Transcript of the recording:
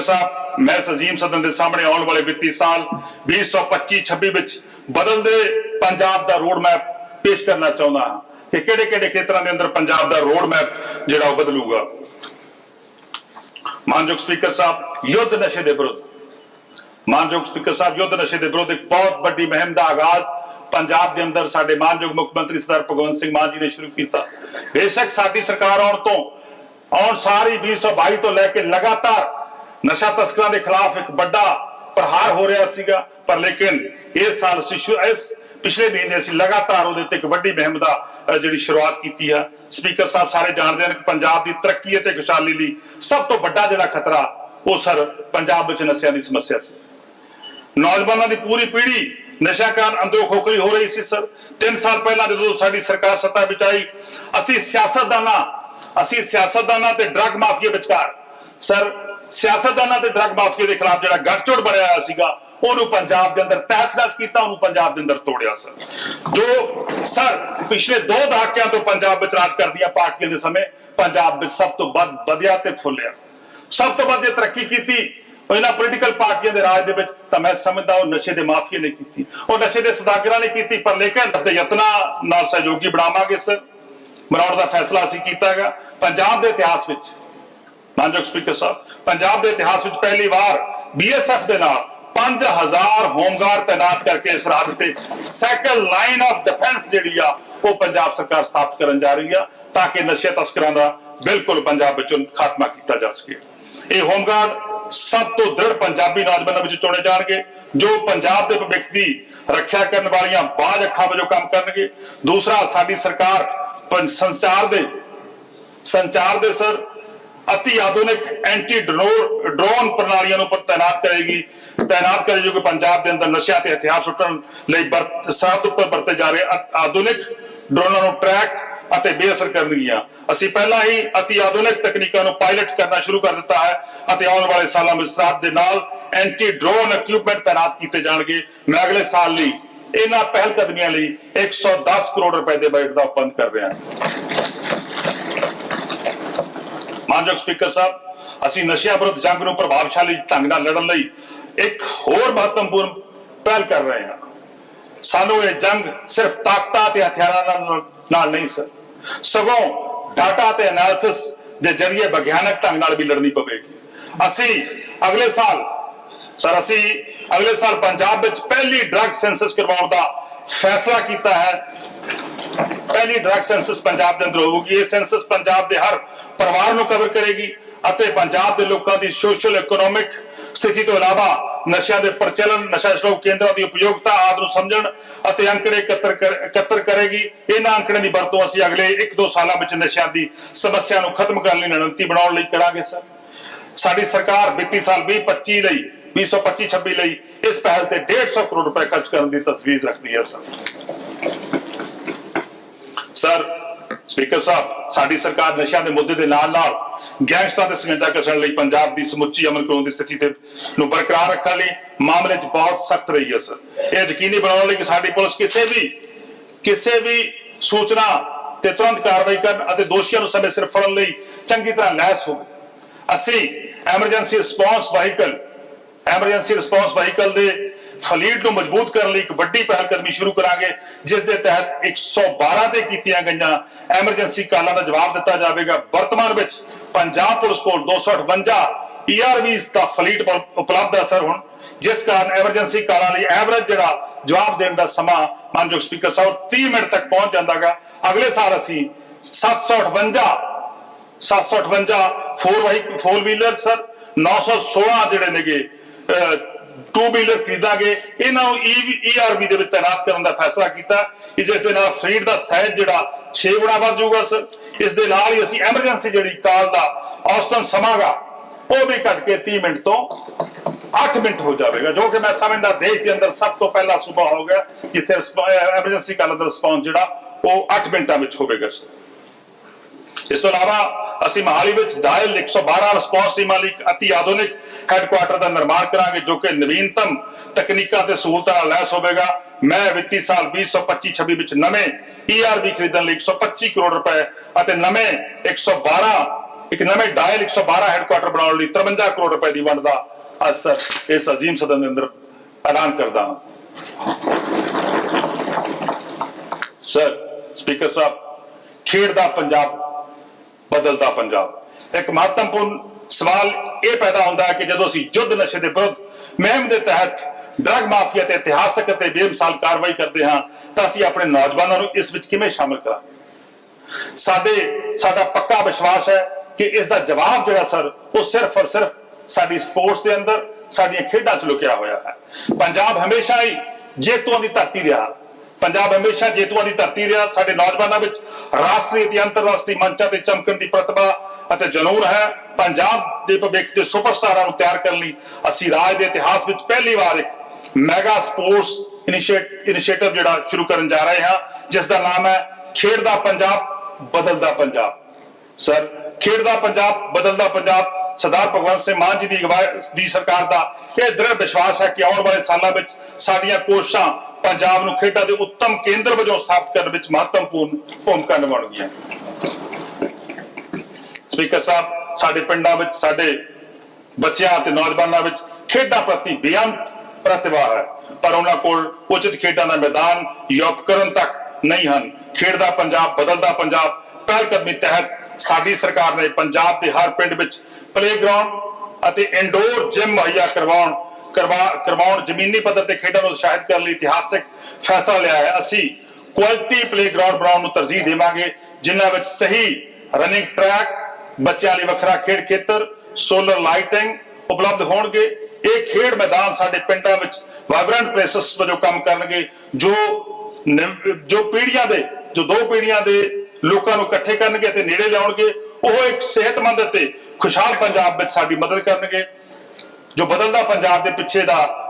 Speaker ਸਾਹਿਬ, ਮੈਂ ਸਜੀਮ ਸਦਨ ਦੇ ਸਾਹਮਣੇ ਆਉਣ ਵਾਲੇ ਵਿੱਤੀ ਸਾਲ 2025-26 ਵਿੱਚ ਬਦਲਦੇ ਪੰਜਾਬ ਦਾ ਰੋਡ ਮੈਪ ਪੇਸ਼ ਕਰਨਾ ਚਾਹੁੰਦਾ ਹਾਂ ਕਿ ਕਿਹੜੇ ਕਿਹੜੇ ਖੇਤਰਾਂ ਦੇ ਅੰਦਰ ਪੰਜਾਬ ਦਾ ਰੋਡ ਮੈਪ ਜਿਹੜਾ ਉਹ ਬਦਲੂਗਾ। ਮਾਨਯੋਗ ਸਪੀਕਰ ਸਾਹਿਬ, ਯੁੱਧ ਨਸ਼ੇ ਦੇ ਵਿਰੁੱਧ। ਮਾਨਯੋਗ ਸਪੀਕਰ ਸਾਹਿਬ, ਯੁੱਧ ਨਸ਼ੇ ਦੇ ਵਿਰੁੱਧ ਇੱਕ ਬਹੁਤ ਵੱਡੀ ਮੁਹਿੰਮ ਦਾ ਆਗਾਜ਼ ਪੰਜਾਬ ਦੇ ਅੰਦਰ ਸਾਡੇ ਮਾਨਯੋਗ ਮੁੱਖ ਮੰਤਰੀ ਸਰਦਾਰ ਭਗਵੰਤ ਸਿੰਘ ਮਾਨ ਜੀ ਨੇ ਸ਼ੁਰੂ ਕੀਤਾ। ਬੇਸ਼ੱਕ ਸਾਡੀ ਸਰਕਾਰ ਆਉਣ ਤੋਂ, ਆਉਣ ਸਾਰੀ 2022 ਤੋਂ ਲੈ ਕੇ ਲਗਾਤਾਰ ਨਸ਼ਾ ਤਸਕਰਾਂ ਦੇ ਖਿਲਾਫ ਇੱਕ ਵੱਡਾ ਪ੍ਰਹਾਰ ਹੋ ਰਿਹਾ ਸੀਗਾ, ਪਰ ਲੇਕਿਨ ਇਸ ਸਾਲ ਅਸੀਂ ਇਸ ਪਿਛਲੇ ਮਹੀਨੇ ਅਸੀਂ ਲਗਾਤਾਰ ਉਹਦੇ ਤੇ ਇੱਕ ਵੱਡੀ ਮੁਹਿੰਮ ਦਾ ਜਿਹੜੀ ਸ਼ੁਰੂਆਤ ਕੀਤੀ ਹੈ ਸਪੀਕਰ ਸਾਹਿਬ ਸਾਰੇ ਜਾਣਦੇ ਹਨ ਕਿ ਪੰਜਾਬ ਦੀ ਤਰੱਕੀ ਅਤੇ ਖੁਸ਼ਹਾਲੀ ਲਈ ਸਭ ਤੋਂ ਵੱਡਾ ਜਿਹੜਾ ਖਤਰਾ, ਉਹ ਸਰ ਪੰਜਾਬ ਵਿੱਚ ਨਸ਼ਿਆਂ ਦੀ ਸਮੱਸਿਆ ਸੀ। ਨੌਜਵਾਨਾਂ ਦੀ ਪੂਰੀ ਪੀੜ੍ਹੀ ਨਸ਼ਾ ਕਾਰਨ ਅੰਦਰੋਂ ਖੋਖਲੀ ਹੋ ਰਹੀ ਸੀ, ਸਰ। 3 ਸਾਲ ਪਹਿਲਾਂ ਜਦੋਂ ਸਾਡੀ ਸਰਕਾਰ ਸੱਤਾ ਵਿੱਚ ਆਈ, ਅਸੀਂ ਸਿਆਸਤਦਾਨਾਂ ਅਸੀਂ ਸਿਆਸਤਦਾਨਾਂ ਤੇ ਡਰੱਗ ਮਾਫੀਆ ਵਿਚਕਾਰ, ਸਰ ਸਿਆਸਤਦਾਨਾਂ ਤੇ ਡਰੱਗ ਮਾਫੀਆ ਦੇ ਖਿਲਾਫ ਜਿਹੜਾ ਗੱਠਜੋੜ ਬਣਿਆ ਹੋਇਆ ਸੀਗਾ, ਉਹਨੂੰ ਪੰਜਾਬ ਦੇ ਅੰਦਰ ਤਹਿਸ-ਨਹਿਸ ਕੀਤਾ, ਉਹਨੂੰ ਪੰਜਾਬ ਦੇ ਅੰਦਰ ਤੋੜਿਆ ਸਰ। ਜੋ ਸਰ ਪਿਛਲੇ ਦੋ ਦਹਾਕਿਆਂ ਤੋਂ ਪੰਜਾਬ ਵਿੱਚ ਰਾਜ ਕਰਦੀਆਂ ਪਾਰਟੀਆਂ ਦੇ ਸਮੇਂ, ਪੰਜਾਬ ਵਿੱਚ ਸਭ ਤੋਂ ਵੱਧ ਵਧਿਆ ਤੇ ਫੁੱਲਿਆ। ਸਭ ਤੋਂ ਵੱਧ ਜੇ ਤਰੱਕੀ ਕੀਤੀ ਉਹ ਇਹਨਾਂ ਪੋਲੀਟੀਕਲ ਪਾਰਟੀਆਂ ਦੇ ਰਾਜ ਦੇ ਵਿੱਚ, ਤਾਂ ਮੈਂ ਸਮਝਦਾ ਉਹ ਨਸ਼ੇ ਦੇ ਮਾਫੀਏ ਨੇ ਕੀਤੀ। ਉਹ ਨਸ਼ੇ ਦੇ ਸਦਾਗਰਾਂ ਨੇ ਕੀਤੀ, ਪਰ ਲੇਕਿਨ ਦੇ ਯਤਨਾਂ ਨਾਲ ਸਹਿਯੋਗੀ ਬਣਾਵਾਂਗੇ ਸਰ। ਬਣਾਉਣ ਦਾ ਫੈਸਲਾ ਅਸੀਂ ਕੀਤਾ ਹੈਗਾ। ਪੰਜਾਬ ਦੇ ਇਤਿਹਾਸ ਵਿੱਚ ਮਾਨਯੋਗ ਸਪੀਕਰ ਸਾਹਿਬ, ਪੰਜਾਬ ਦੇ ਇਤਿਹਾਸ ਵਿੱਚ ਪਹਿਲੀ ਵਾਰ ਬੀਐਸਐਫ ਦੇ ਨਾਲ 5000 ਹੋਮਗਾਰਡ ਤਾਇਨਾਤ ਕਰਕੇ ਇਸ ਰਾਜ ਤੇ ਸੈਕੰਡ ਲਾਈਨ ਆਫ ਡਿਫੈਂਸ ਜਿਹੜੀ ਆ, ਉਹ ਪੰਜਾਬ ਸਰਕਾਰ ਸਥਾਪਿਤ ਕਰਨ ਜਾ ਰਹੀ ਆ, ਤਾਂ ਕਿ ਨਸ਼ੇ ਤਸਕਰਾਂ ਦਾ ਬਿਲਕੁਲ ਪੰਜਾਬ ਵਿੱਚੋਂ ਖਾਤਮਾ ਕੀਤਾ ਜਾ ਸਕੇ। ਇਹ ਹੋਮਗਾਰਡ ਸਭ ਤੋਂ ਦ੍ਰਿੜ ਪੰਜਾਬੀ ਨੌਜਵਾਨਾਂ ਵਿੱਚ ਚੁਣੇ ਜਾਣਗੇ, ਜੋ ਪੰਜਾਬ ਦੇ ਭਵਿੱਖ ਦੀ ਰੱਖਿਆ ਕਰਨ ਵਾਲੀਆਂ ਬਾਜ਼ ਅੱਖਾਂ ਵਜੋਂ ਕੰਮ ਕਰਨਗੇ। ਦੂਸਰਾ, ਸਾਡੀ ਸਰਕਾਰ ਸੰਚਾਰ ਦੇ ਸੰਚਾਰ ਦੇ ਸਰ ਅਤੀ ਆਧੁਨਿਕ ਐਂਟੀ ਡਰੋਨ ਪ੍ਰਣਾਲੀਆਂ ਨੂੰ ਤਾਇਨਾਤ ਕਰੇਗੀ ਤਾਇਨਾਤ ਕਰੇਗੀ ਜੋ ਕਿ ਪੰਜਾਬ ਦੇ ਅੰਦਰ ਨਸ਼ਿਆਂ ਤੇ ਹਥਿਆਰ ਸੁੱਟਣ ਲਈ ਸਰਹੱਦ ਉੱਪਰ ਵਰਤੇ ਜਾ ਰਹੇ ਆਧੁਨਿਕ ਡਰੋਨਾਂ ਨੂੰ ਟਰੈਕ ਅਤੇ ਬੇਅਸਰ ਕਰਨਗੀਆਂ ਅਸੀਂ ਪਹਿਲਾਂ ਹੀ ਅਤੀ ਆਧੁਨਿਕ ਤਕਨੀਕਾਂ ਨੂੰ ਪਾਇਲਟ ਕਰਨਾ ਸ਼ੁਰੂ ਕਰ ਦਿੱਤਾ ਹੈ ਅਤੇ ਆਉਣ ਵਾਲੇ ਸਾਲਾਂ ਵਿੱਚ ਸਰਹੱਦ ਦੇ ਨਾਲ ਐਂਟੀ ਡਰੋਨ ਇਕਵਿਪਮੈਂਟ ਤਾਇਨਾਤ ਕੀਤੇ ਜਾਣਗੇ ਮੈਂ ਅਗਲੇ ਸਾਲ ਲਈ ਇਹਨਾਂ ਪਹਿਲ ਕਦਮੀਆਂ ਲਈ 110 ਕਰੋੜ ਰੁਪਏ ਦੇ ਬਜਟ ਦਾ ਉਪੰਦ ਕਰ ਰਿਹਾ ਹਾਂ ਮਾਨਯੋਗ ਸਪੀਕਰ ਸਾਹਿਬ, ਅਸੀਂ ਨਸ਼ਿਆਂ ਵਿਰੁੱਧ ਜੰਗ ਨੂੰ ਪ੍ਰਭਾਵਸ਼ਾਲੀ ਢੰਗ ਨਾਲ ਲੜਨ ਲਈ ਇੱਕ ਹੋਰ ਮਹੱਤਵਪੂਰਨ ਪਹਿਲ ਕਰ ਰਹੇ ਹਾਂ। ਸਾਨੂੰ ਇਹ ਜੰਗ ਸਿਰਫ ਤਾਕਤਾਂ ਤੇ ਹਥਿਆਰਾਂ ਨਾਲ ਨਹੀਂ ਸਗੋਂ ਡਾਟਾ ਤੇ ਐਨਾਲਿਸਿਸ ਦੇ ਜ਼ਰੀਏ ਵਿਗਿਆਨਕ ਢੰਗ ਨਾਲ ਵੀ ਲੜਨੀ ਪਵੇਗੀ। ਅਸੀਂ ਅਗਲੇ ਸਾਲ, ਸਰ, ਅਸੀਂ ਅਗਲੇ ਸਾਲ ਪੰਜਾਬ ਵਿੱਚ ਪਹਿਲੀ ਡਰੱਗ ਸੈਂਸਸ ਕਰਵਾਉਣ ਦਾ ਫੈਸਲਾ ਕੀਤਾ ਹੈ। ਪਹਿਲੀ ਡਰੱਗ ਸੈਂਸਸ ਪੰਜਾਬ ਦੇ ਅੰਦਰ ਹੋਊਗੀ। ਇਹ ਸੈਂਸਸ ਪੰਜਾਬ ਦੇ ਹਰ ਪਰਿਵਾਰ ਨੂੰ ਕਵਰ ਕਰੇਗੀ ਅਤੇ ਪੰਜਾਬ ਦੇ ਲੋਕਾਂ ਦੀ ਸੋਸ਼ਲ ਇਕਨੋਮਿਕ ਸਥਿਤੀ ਤੋਂ ਇਲਾਵਾ ਨਸ਼ਿਆਂ ਦੇ ਪ੍ਰਚਲਨ, ਨਸ਼ਾ ਛਡਾਊ ਕੇਂਦਰਾਂ ਦੀ ਉਪਯੋਗਤਾ ਆਦਿ ਨੂੰ ਸਮਝਣ ਅਤੇ ਅੰਕੜੇ ਇਕੱਤਰ ਇਕੱਤਰ ਕਰੇਗੀ। ਇਹਨਾਂ ਅੰਕੜਿਆਂ ਦੀ ਵਰਤੋਂ ਅਸੀਂ ਅਗਲੇ 1-2 ਸਾਲਾਂ ਵਿੱਚ ਨਸ਼ਿਆਂ ਦੀ ਸਮੱਸਿਆ ਨੂੰ ਖਤਮ ਕਰਨ ਲਈ ਰਣਨੀਤੀ ਬਣਾਉਣ ਲਈ ਕਰਾਂਗੇ, ਸਰ। ਸਾਡੀ ਸਰਕਾਰ ਵਿੱਤੀ ਸਾਲ 2025 ਲਈ 2025-26 ਲਈ ਇਸ ਪਹਿਲ ਤੇ 150 ਕਰੋੜ ਰੁਪਏ ਖਰਚ ਕਰਨ ਦੀ ਤਸਵੀਰ ਰੱਖਦੀ ਹੈ, ਸਰ। ਸਰ, ਸਪੀਕਰ ਸਾਹਿਬ, ਸਾਡੀ ਸਰਕਾਰ ਨਸ਼ਿਆਂ ਦੇ ਮੁੱਦੇ ਦੇ ਨਾਲ ਨਾਲ ਗੈਂਗਸਟਰਾਂ ਦੇ ਸੰਜਾ ਕਸਣ ਲਈ ਪੰਜਾਬ ਦੀ ਸਮੁੱਚੀ ਅਮਨ ਕਾਨੂੰਨ ਦੀ ਸਥਿਤੀ ਤੇ ਨੂੰ ਬਰਕਰਾਰ ਰੱਖਣ ਲਈ ਮਾਮਲੇ 'ਚ ਬਹੁਤ ਸਖਤ ਰਹੀ ਹੈ, ਸਰ। ਇਹ ਯਕੀਨੀ ਬਣਾਉਣ ਲਈ ਕਿ ਸਾਡੀ ਪੁਲਿਸ ਕਿਸੇ ਵੀ ਕਿਸੇ ਵੀ ਸੂਚਨਾ ਤੇ ਤੁਰੰਤ ਕਾਰਵਾਈ ਕਰਨ ਅਤੇ ਦੋਸ਼ੀਆਂ ਨੂੰ ਸਮੇਂ ਸਿਰ ਫੜਨ ਲਈ ਚੰਗੀ ਤਰ੍ਹਾਂ ਲੈਸ ਹੋਵੇ। ਅਸੀਂ emergency response vehicle emergency response vehicle ਦੇ ਫਲੀਟ ਨੂੰ ਮਜ਼ਬੂਤ ਕਰਨ ਲਈ ਇੱਕ ਵੱਡੀ ਪਹਿਲ ਕਦਮੀ ਸ਼ੁਰੂ ਕਰਾਂਗੇ, ਜਿਸ ਦੇ ਤਹਿਤ 112 ਤੇ ਕੀਤੀਆਂ ਗਈਆਂ ਐਮਰਜੈਂਸੀ ਕਾਲਾਂ ਦਾ ਜਵਾਬ ਦਿੱਤਾ ਜਾਵੇਗਾ। ਵਰਤਮਾਨ ਵਿੱਚ ਪੰਜਾਬ ਪੁਲਿਸ ਕੋਲ 258 ਈਆਰਵੀਸ ਦਾ ਫਲੀਟ ਉਪਲਬਧ ਹੈ ਸਰ ਹੁਣ, ਜਿਸ ਕਾਰਨ ਐਮਰਜੈਂਸੀ ਕਾਲਾਂ ਲਈ ਐਵਰੇਜ ਜਿਹੜਾ ਜਵਾਬ ਦੇਣ ਦਾ ਸਮਾਂ ਮਾਨਯੋਗ ਸਪੀਕਰ ਸਾਹਿਬ 30 ਮਿੰਟ ਤੱਕ ਪਹੁੰਚ ਜਾਂਦਾਗਾ। ਅਗਲੇ ਸਾਲ ਅਸੀਂ 758 758 four by four wheeler sir 916 ਜਿਹੜੇ ਨੇਗੇ ਟੂ ਵੀਲਰ ਖਰੀਦਾਂਗੇ, ਇਹਨਾਂ ਨੂੰ e ਈਆਰਬੀ ਦੇ ਵਿੱਚ ਤਾਇਨਾਤ ਕਰਨ ਦਾ ਫੈਸਲਾ ਕੀਤਾ। ਕਿ ਜਿਸ ਦੇ ਨਾਲ ਫਰੀਡ ਦਾ ਸਾਈਜ਼ ਜਿਹੜਾ 6 ਗੁਣਾ ਵੱਧ ਜਾਊਗਾ ਇਸ ਦੇ ਨਾਲ ਹੀ ਅਸੀਂ ਐਮਰਜੈਂਸੀ ਜਿਹੜੀ ਕਾਲ ਦਾ ਔਸਤਨ ਸਮਾਂਗਾ, ਉਹ ਵੀ ਘਟ ਕੇ 30 ਮਿੰਟ ਤੋਂ 8 ਮਿੰਟ ਹੋ ਜਾਵੇਗਾ, ਜੋ ਕਿ ਮੈਂ ਸਮਝਦਾ ਦੇਸ਼ ਦੇ ਅੰਦਰ ਸਭ ਤੋਂ ਪਹਿਲਾ ਸੂਬਾ ਹੋ ਗਿਆ, ਜਿੱਥੇ ਐਮਰਜੈਂਸੀ ਕਾਲ ਦਾ ਰਿਸਪੌਂਸ ਜਿਹੜਾ, ਉਹ 8 ਮਿੰਟਾਂ ਵਿੱਚ ਹੋਵੇਗਾ ਇਸ ਤੋਂ ਇਲਾਵਾ ਅਸੀਂ ਮਹਾਲੀ ਵਿੱਚ ਡਾਇਲ 112 ਰਿਸਪੌਂਸ ਟੀਮਾਂ ਲਈ ਇੱਕ ਅਤੀ ਆਧੁਨਿਕ ਹੈੱਡਕੁਆਟਰ ਦਾ ਨਿਰਮਾਣ ਕਰਾਂਗੇ, ਜੋ ਕਿ ਨਵੀਨਤਮ ਤਕਨੀਕਾਂ ਤੇ ਸਹੂਲਤਾਂ ਨਾਲ ਲੈਸ ਹੋਵੇਗਾ। ਮੈਂ ਵਿੱਤੀ ਸਾਲ 2025-26 ਵਿੱਚ ਨਵੇਂ ERB ਖਰੀਦਣ ਲਈ 125 ਕਰੋੜ ਰੁਪਏ ਅਤੇ ਨਵੇਂ 112 ਇੱਕ ਨਵੇਂ ਡਾਇਲ 112 ਹੈੱਡਕੁਆਟਰ ਬਣਾਉਣ ਲਈ 53 ਕਰੋੜ ਰੁਪਏ ਦੀ ਵੰਡ ਦਾ ਅੱਜ ਸਰ ਇਸ ਅਜ਼ੀਮ ਸਦਨ ਦੇ ਅੰਦਰ ਐਲਾਨ ਕਰਦਾ ਹਾਂ। ਸਰ, ਸਪੀਕਰ ਸਾਹਿਬ, ਖੇਡ ਦਾ ਪੰਜਾਬ ਬਦਲਦਾ ਪੰਜਾਬ। ਇੱਕ ਮਹੱਤਵਪੂਰਨ ਸਵਾਲ ਇਹ ਪੈਦਾ ਹੁੰਦਾ ਹੈ ਕਿ ਜਦੋਂ ਅਸੀਂ ਯੁੱਧ ਨਸ਼ੇ ਦੇ ਵਿਰੁੱਧ ਮੁਹਿੰਮ ਦੇ ਤਹਿਤ ਡਰੱਗ ਮਾਫੀਆ ਤੇ ਇਤਿਹਾਸਕ ਅਤੇ ਬੇਮਿਸਾਲ ਕਾਰਵਾਈ ਕਰਦੇ ਹਾਂ, ਤਾਂ ਅਸੀਂ ਆਪਣੇ ਨੌਜਵਾਨਾਂ ਨੂੰ ਇਸ ਵਿੱਚ ਕਿਵੇਂ ਸ਼ਾਮਲ ਕਰਾਂਗੇ? ਸਾਡੇ, ਸਾਡਾ ਪੱਕਾ ਵਿਸ਼ਵਾਸ ਹੈ ਕਿ ਇਸ ਦਾ ਜਵਾਬ ਜਿਹੜਾ ਸਰ, ਉਹ ਸਿਰਫ ਔਰ ਸਿਰਫ ਸਾਡੀ ਸਪੋਰਟਸ ਦੇ ਅੰਦਰ, ਸਾਡੀਆਂ ਖੇਡਾਂ 'ਚ ਲੁਕਿਆ ਹੋਇਆ ਹੈ। ਪੰਜਾਬ ਹਮੇਸ਼ਾ ਹੀ ਜੇਤੂਆਂ ਦੀ ਧਰਤੀ ਰਿਹਾ ਪੰਜਾਬ ਹਮੇਸ਼ਾ ਜੇਤੂਆਂ ਦੀ ਧਰਤੀ ਰਿਹਾ, ਸਾਡੇ ਨੌਜਵਾਨਾਂ ਵਿੱਚ ਰਾਸ਼ਟਰੀ ਤੇ ਅੰਤਰਰਾਸ਼ਟਰੀ ਮੰਚਾਂ ਤੇ ਚਮਕਣ ਦੀ ਪ੍ਰਤਿਭਾ ਅਤੇ ਜਨੂਨ ਹੈ। ਪੰਜਾਬ ਦੇ ਭਵਿੱਖ ਦੇ ਸੁਪਰਸਟਾਰਾਂ ਨੂੰ ਤਿਆਰ ਕਰਨ ਲਈ ਅਸੀਂ ਰਾਜ ਦੇ ਇਤਿਹਾਸ ਵਿੱਚ ਪਹਿਲੀ ਵਾਰ ਇੱਕ ਮੈਗਾ ਸਪੋਰਟਸ ਇਨੀਸ਼ੀਏਟਿਵ ਜਿਹੜਾ ਸ਼ੁਰੂ ਕਰਨ ਜਾ ਰਹੇ ਹਾਂ ਜਿਸ ਦਾ ਨਾਮ ਹੈ ਖੇਡ ਦਾ ਪੰਜਾਬ, ਬਦਲਦਾ ਪੰਜਾਬ। ਸਰ, ਖੇਡਦਾ ਪੰਜਾਬ, ਬਦਲਦਾ ਪੰਜਾਬ, ਸਰਦਾਰ ਭਗਵੰਤ ਸਿੰਘ ਮਾਨ ਜੀ ਦੀ ਅਗਵਾਈ ਦੀ ਸਰਕਾਰ ਦਾ ਇਹ ਦ੍ਰਿੜ ਵਿਸ਼ਵਾਸ ਹੈ ਕਿ ਆਉਣ ਵਾਲੇ ਸਾਲਾਂ ਵਿੱਚ ਸਾਡੀਆਂ ਕੋਸ਼ਿਸ਼ਾਂ ਪੰਜਾਬ ਨੂੰ ਖੇਡਾਂ ਦੇ ਉੱਤਮ ਕੇਂਦਰ ਵਜੋਂ ਸਥਾਪਿਤ ਕਰਨ ਵਿੱਚ ਮਹੱਤਵਪੂਰਨ ਭੂਮਿਕਾ ਨਿਭਾਉਣਗੀਆਂ ਸਪੀਕਰ ਸਾਹਿਬ, ਸਾਡੇ ਪਿੰਡਾਂ ਵਿੱਚ, ਸਾਡੇ ਬੱਚਿਆਂ ਅਤੇ ਨੌਜਵਾਨਾਂ ਵਿੱਚ ਖੇਡਾਂ ਪ੍ਰਤੀ ਬੇਅੰਤ ਪ੍ਰਤਿਭਾ ਹੈ। ਪਰ ਉਹਨਾਂ ਕੋਲ ਉਚਿਤ ਖੇਡਾਂ ਦਾ ਮੈਦਾਨ ਜਾਂ ਤੱਕ ਨਹੀਂ ਹਨ। ਖੇਡਦਾ ਪੰਜਾਬ, ਬਦਲਦਾ ਪੰਜਾਬ, ਪਹਿਲਕਦਮੀ ਤਹਿਤ ਸਾਡੀ ਸਰਕਾਰ ਨੇ ਪੰਜਾਬ ਦੇ ਹਰ ਪਿੰਡ ਵਿੱਚ ਪਲੇਗਰਾਉਂਡ ਅਤੇ ਇਨਡੋਰ ਜਿਮ ਮੁਹੱਈਆ ਕਰਵਾਉਣ ਕਰਵਾ ਕਰਵਾਉਣ, ਜ਼ਮੀਨੀ ਪੱਧਰ ਤੇ ਖੇਡਾਂ ਨੂੰ ਉਤਸ਼ਾਹਿਤ ਕਰਨ ਲਈ ਇਤਿਹਾਸਕ ਫੈਸਲਾ ਲਿਆ ਹੈ। ਅਸੀਂ ਕੁਆਲਿਟੀ ਪਲੇਗਰਾਉਂਡ ਬਣਾਉਣ ਨੂੰ ਤਰਜੀਹ ਦੇਵਾਂਗੇ, ਜਿਨ੍ਹਾਂ ਵਿੱਚ ਸਹੀ ਰਨਿੰਗ ਟਰੈਕ ਬੱਚਿਆਂ ਲਈ ਵੱਖਰਾ ਖੇਡ ਖੇਤਰ ਸੋਲਰ ਲਾਈਟਿੰਗ ਉਪਲਬਧ ਹੋਣਗੇ। ਇਹ ਖੇਡ ਮੈਦਾਨ ਸਾਡੇ ਪਿੰਡਾਂ ਵਿੱਚ ਵਾਈਬ੍ਰੈਂਟ ਪਲੇਸਸ ਵਜੋਂ ਕੰਮ ਕਰਨਗੇ, ਜੋ ਜੋ ਪੀੜ੍ਹੀਆਂ ਦੇ, ਜੋ ਦੋ ਪੀੜ੍ਹੀਆਂ ਦੇ ਲੋਕਾਂ ਨੂੰ ਇਕੱਠੇ ਕਰਨਗੇ ਤੇ ਨੇੜੇ ਲਿਆਉਣਗੇ ਉਹ ਇੱਕ ਸਿਹਤਮੰਦ ਅਤੇ ਖੁਸ਼ਹਾਲ ਪੰਜਾਬ ਵਿੱਚ ਸਾਡੀ ਮਦਦ ਕਰਨਗੇ। ਜੋ ਬਦਲਦਾ ਪੰਜਾਬ ਦੇ ਪਿੱਛੇ ਦਾ